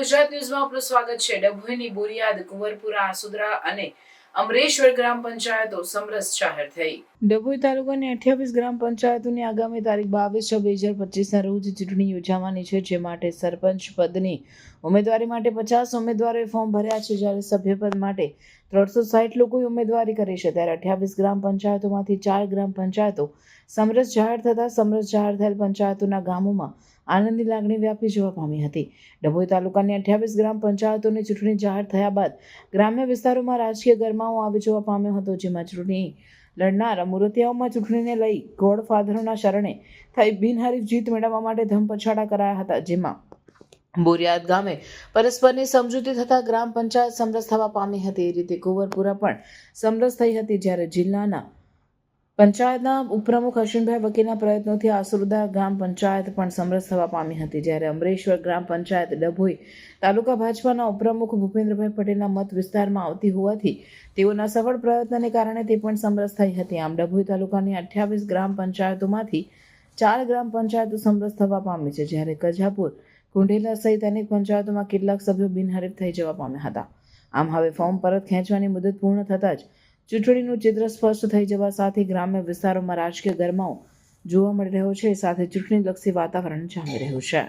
ગુજરાત ન્યૂઝમાં આપનું સ્વાગત છે. ડભોઈની બોરિયાદ કુંવરપુરા આસુદરા અને અમરેશ્વર ગ્રામ પંચાયતો સમરસ જાહેર થઈ. ડભોઈ તાલુકાની અઠ્યાવીસ ગ્રામ પંચાયતોની આગામી તારીખ બાવીસ છ બે હજાર પચીસના રોજ ચૂંટણી યોજાવાની છે, જે માટે સરપંચ પદની ઉમેદવારી માટે પચાસ ઉમેદવારોએ ફોર્મ ભર્યા છે, જ્યારે સભ્યપદ માટે ત્રણસો સાહીઠ લોકોએ ઉમેદવારી કરી છે. ત્યારે અઠ્યાવીસ ગ્રામ પંચાયતોમાંથી ચાર ગ્રામ પંચાયતો સમરસ જાહેર થતાં સમરસ જાહેર થયેલ પંચાયતોના ગામોમાં આનંદની લાગણી વ્યાપી જવા પામી હતી. ડભોઈ તાલુકાની અઠ્યાવીસ ગ્રામ પંચાયતોની ચૂંટણી જાહેર થયા બાદ ગ્રામ્ય વિસ્તારોમાં રાજકીય ગરમાવો આવી જોવા પામ્યો હતો, જેમાં ચૂંટણી લડનાર મૂર્તિયાઓમાં ચૂંટણીને લઈ ગોડફાધરોના શરણે થઈ બિનહરીફ જીત મેળવવા માટે ધમપછાડા કરાયા હતા, જેમાં બોરિયાદ ગામે પરસ્પરની સમજૂતી થતાં ગ્રામ પંચાયત સમરસ થવા પામી હતી. એ રીતે કુંવરપુરા પણ સમરસ થઈ હતી, જ્યારે જિલ્લાના પંચાયતના ઉપપ્રમુખ અશ્વિનભાઈ વકીલના પ્રયત્નોથી આસુરદા ગ્રામ પંચાયત પણ સમરસ થવા પામી હતી. જ્યારે અમરેશ્વર ગ્રામ પંચાયત ડભોઈ તાલુકા ભાજપાના ઉપપ્રમુખ ભૂપેન્દ્રભાઈ પટેલના મત વિસ્તારમાં આવતી હોવાથી તેઓના સફળ પ્રયત્નને કારણે તે પણ સમરસ થઈ હતી. આમ ડભોઈ તાલુકાની અઠ્યાવીસ ગ્રામ પંચાયતોમાંથી ચાર ગ્રામ પંચાયતો સમરસ થવા પામી છે, જ્યારે કજાપુર કુંઢેલા સહિત અનેક પંચાયતોમાં કેટલાક સભ્યો બિનહરીફ થઈ જવા પામ્યા હતા. આમ હવે ફોર્મ પરત ખેંચવાની મુદત પૂર્ણ થતાં જ ચૂંટણીનું ચિત્ર સ્પષ્ટ થઈ જવા સાથે ગ્રામ્ય વિસ્તારોમાં રાજકીય ગરમાવો જોવા મળી રહ્યો છે. સાથે ચૂંટણીલક્ષી વાતાવરણ જામી રહ્યું છે.